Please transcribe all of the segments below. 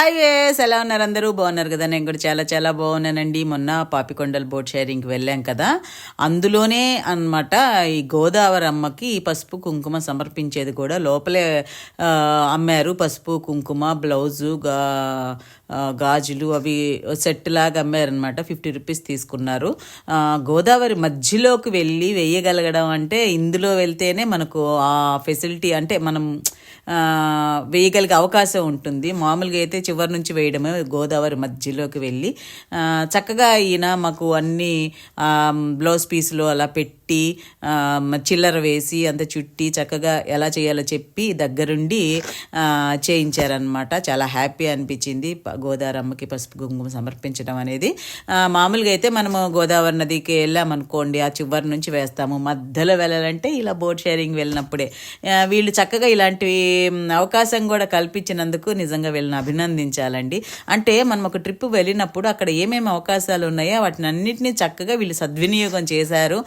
Hi వేస్ ఎలా ఉన్నారు అందరూ? బాగున్నారు కదా? నేను కూడా చాలా చాలా బాగున్నానండి. మొన్న పాపికొండల బోట్ షేరింగ్కి వెళ్ళాం కదా. అందులోనే అన్నమాట ఈ గోదావరి అమ్మకి ఈ పసుపు కుంకుమ సమర్పించేది కూడా లోపలే అమ్మారు. పసుపు కుంకుమ బ్లౌజు గా గాజులు అవి సెట్ లాగా అమ్మారనమాట ఫిఫ్టీ రూపీస్ తీసుకున్నారు. గోదావరి మధ్యలోకి వెళ్ళి వేయగలగడం అంటే ఇందులో వెళ్తేనే మనకు ఆ ఫెసిలిటీ అంటే మనం వేయగలిగే అవకాశం ఉంటుంది. మామూలుగా అయితే చివరి నుంచి వేయడమే గోదావరి మధ్యలోకి వెళ్ళి చక్కగా ఈయన మాకు అన్ని బ్లౌజ్ పీసులు అలా పెట్టి చుట్టి చిల్లర వేసి అంత చుట్టి చక్కగా ఎలా చేయాలో చెప్పి దగ్గరుండి చేయించారనమాట చాలా హ్యాపీ అనిపించింది. గోదావరమ్మకి గోదావరి అమ్మకి పసుపు కుంకుమ సమర్పించడం అనేది. మామూలుగా అయితే మనము గోదావరి నదికి వెళ్ళామనుకోండి ఆ చివరి నుంచి వేస్తాము. మధ్యలో వెళ్ళాలంటే ఇలా బోట్ షేరింగ్ వెళ్ళినప్పుడే. వీళ్ళు చక్కగా ఇలాంటివి అవకాశం కూడా కల్పించినందుకు నిజంగా వీళ్ళని అభినందించాలండి. అంటే మనం ఒక ట్రిప్ వెళ్ళినప్పుడు అక్కడ ఏమేమి అవకాశాలు ఉన్నాయో వాటిని అన్నింటినీ చక్కగా వీళ్ళు సద్వినియోగం చేశారు.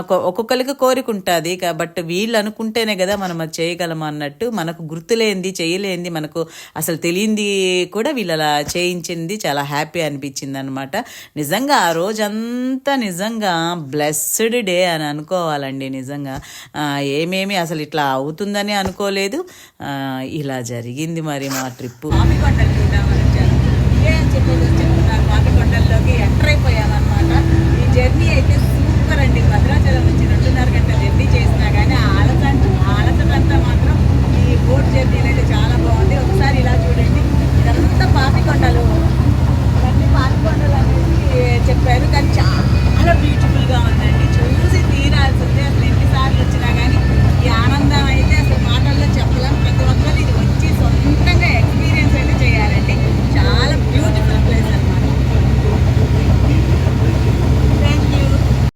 ఒక్కొక్కరికి కోరిక ఉంటుంది కాబట్టి వీళ్ళు అనుకుంటేనే కదా మనం అది చేయగలం అన్నట్టు మనకు గుర్తులేంది చేయలేంది మనకు అసలు తెలియంది కూడా వీళ్ళు అలా చేయించింది చాలా హ్యాపీ అనిపించింది అనమాట నిజంగా ఆ రోజంతా నిజంగా బ్లెస్డ్ డే అని అనుకోవాలండి నిజంగా. ఏమేమి అసలు ఇట్లా అవుతుందని అనుకోలేదు. ఇలా జరిగింది మరి మా ట్రిప్పు